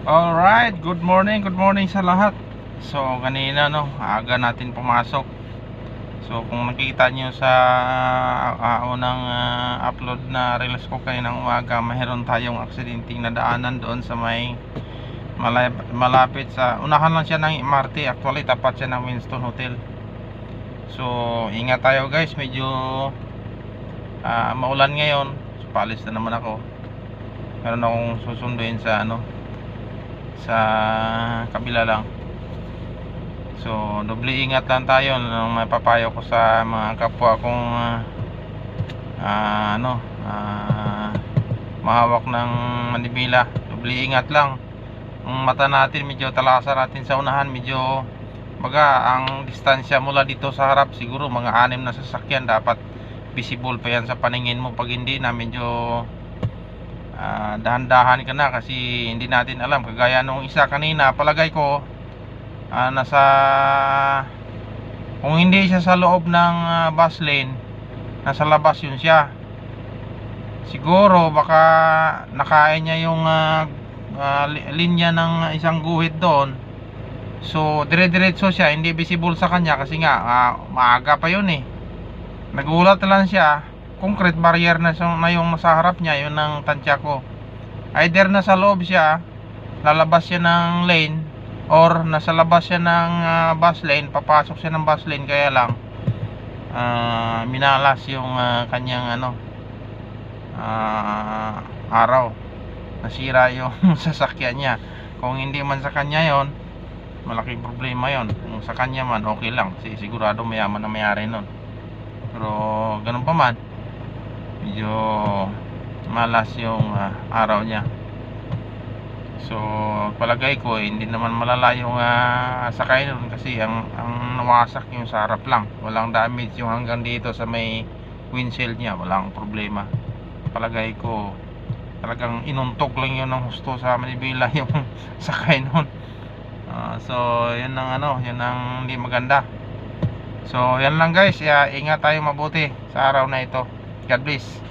Alright, good morning, good morning sa lahat. So kanina no, aga natin pumasok. So kung nakita nyo sa uh, unang ah, upload na reels ko kayo ng umaga Mayroon tayong aksidenteng nadaanan doon sa may malap- malapit sa Unahan lang siya ng MRT, actually tapat siya ng Winston Hotel. So ingat tayo guys, medyo ah, maulan ngayon. So paalis na naman ako. Meron akong susunduin sa ano sa kabila lang. So doble ingat lang tayo nung may papayo ko sa mga kapwa kong ah, ah, ano ah, mahawak ng manibila. Doble ingat lang. Ang mata natin medyo talasan natin sa unahan medyo baga ang distansya mula dito sa harap siguro mga anim na sasakyan dapat visible pa yan sa paningin mo. Pag hindi na medyo ah, dahan-dahan ka na kasi hindi natin alam. Kagaya nung isa kanina palagay ko ah, nasa kung hindi siya sa loob ng ah, bus lane nasa labas yun siya. Siguro baka nakain niya yung ah, li- linya ng isang guhit doon. So dire-diretso siya hindi visible sa kanya kasi nga ah, maaga pa yun eh. Nagulat lang siya concrete barrier na, na yung nasa harap niya yun ang tansya ko. Either nasa loob siya lalabas siya ng lane or nasa labas siya ng ah, bus lane papasok siya ng bus lane kaya lang ah, minalas yung ah, kanyang ano ah, araw. Nasira yung sasakyan niya. Kung hindi man sa kanya yon malaking problema yon kung sa kanya man okay lang. Si sigurado mayaman na mayari nun. Pero ganun pa man medyo malas yung ah, araw niya. So palagay ko eh, hindi naman malala yung ah, sakay nun kasi ang, ang nawasak yung sa harap lang. Walang damage yung hanggang dito sa may windshield niya. Walang problema. Palagay ko talagang inuntok lang yun ng husto sa Manibila yung sakay nun. Ah, so yun ang ano yun ang hindi maganda. So yan lang guys. Ya, ingat tayo mabuti sa araw na ito God bless